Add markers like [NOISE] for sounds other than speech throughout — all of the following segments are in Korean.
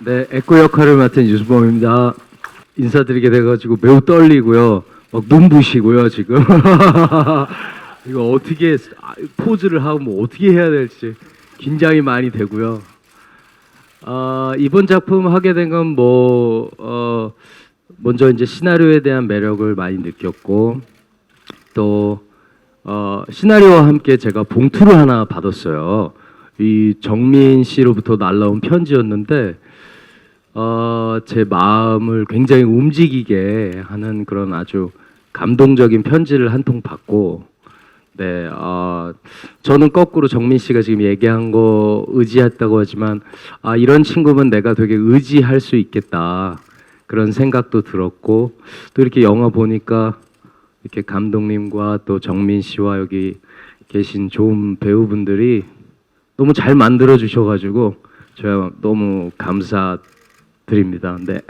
네, 에코 역할을 맡은 유수범입니다. 인사드리게 돼가지고 매우 떨리고요. 막 눈부시고요, 지금. [LAUGHS] 이거 어떻게 아, 포즈를 하고 뭐 어떻게 해야 될지 긴장이 많이 되고요. 아, 이번 작품 하게 된 건뭐 어, 먼저 이제 시나리오에 대한 매력을 많이 느꼈고 또 어, 시나리오와 함께 제가 봉투를 하나 받았어요. 이 정민 씨로부터 날라온 편지였는데 어, 제 마음을 굉장히 움직이게 하는 그런 아주 감동적인 편지를 한 통 받고 네, 어, 저는 거꾸로 정민 씨가 지금 얘기한 거 의지했다고 하지만 아, 이런 친구면 내가 되게 의지할 수 있겠다. 그런 생각도 들었고 또 이렇게 영화 보니까 이렇게 감독님과 또 정민 씨와 여기 계신 좋은 배우분들이 너무 잘 만들어 주셔가지고 제가 너무 감사드립니다. 네.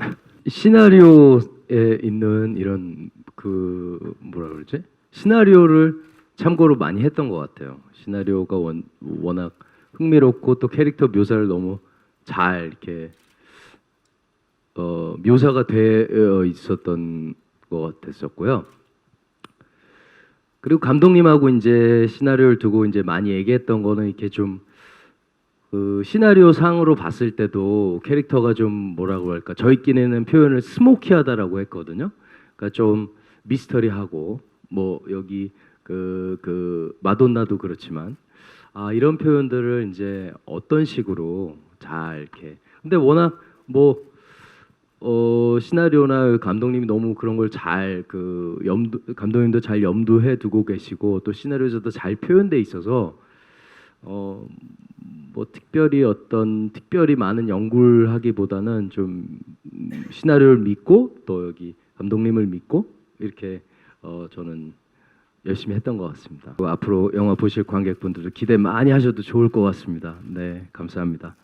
시나리오에 있는 이런 그 뭐라 그러지? 시나리오를 참고로 많이 했던 것 같아요. 시나리오가 원, 워낙 흥미롭고 또 캐릭터 묘사를 너무 잘 이렇게 어, 묘사가 되어 있었던 것 같았었고요. 그리고 감독님하고 이제 시나리오를 두고 이제 많이 얘기했던 거는 이렇게 좀 그 시나리오 상으로 봤을 때도 캐릭터가 좀 뭐라고 할까 저희끼리는 표현을 스모키하다라고 했거든요. 그러니까 좀 미스터리하고 뭐 여기 그그 마돈나도 그렇지만 아 이런 표현들을 이제 어떤 식으로 잘 이렇게 근데 워낙 뭐 어, 시나리오나 감독님이 너무 그런 걸 잘 그 염두 감독님도 잘 염두해 두고 계시고 또 시나리오에서도 잘 표현돼 있어서 어 뭐 특별히 어떤 특별히 많은 연구를 하기보다는 좀 음, 시나리오를 믿고 또 여기 감독님을 믿고 이렇게 어 저는 열심히 했던 것 같습니다. 앞으로 영화 보실 관객분들도 기대 많이 하셔도 좋을 것 같습니다. 네, 감사합니다.